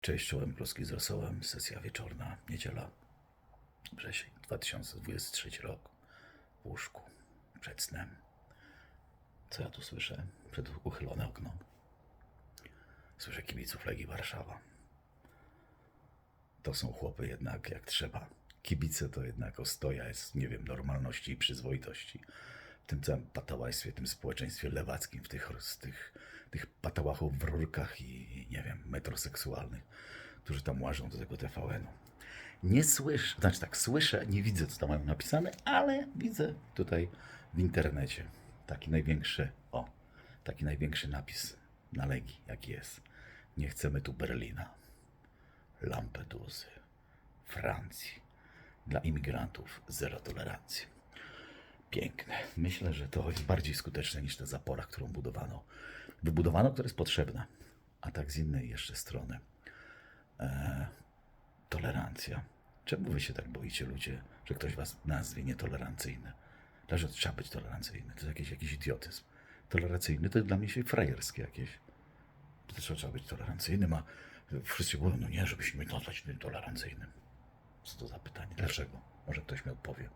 Cześć, czołem Kluski z Rosołem, sesja wieczorna, niedziela, wrzesień 2023 rok, w łóżku, przed snem. Co ja tu słyszę? Przed uchylone okno. Słyszę kibiców Legii Warszawa. To są chłopy jednak jak trzeba. Kibice to jednak ostoja jest, nie wiem, normalności i przyzwoitości. W tym całym patałajstwie, tym społeczeństwie lewackim, w tych, tych, tych patałachów w rurkach i, nie wiem, metroseksualnych, którzy tam łażą do tego TVN-u. Nie słyszę, znaczy tak, słyszę, nie widzę, co tam mają napisane, ale widzę tutaj w internecie taki największy, o, taki największy napis na Legii, jaki jest. Nie chcemy tu Berlina. Lampedusy, Francji. Dla imigrantów zero tolerancji. Piękne. Myślę, że to jest bardziej skuteczne niż ta zapora, którą budowano. Wybudowano, która jest potrzebna. A tak z innej jeszcze strony. E, tolerancja. Czemu wy się tak boicie, ludzie, że ktoś was nazwie nietolerancyjny? Dlaczego trzeba być tolerancyjny? To jest jakiś, jakiś idiotyzm. Tolerancyjny to jest dla mnie się frajerskie jakieś. To trzeba być tolerancyjnym, a wszyscy mówią, no nie, żebyśmy nazwać tolerancyjnym. Co to za pytanie? Dlaczego? Może ktoś mi odpowie.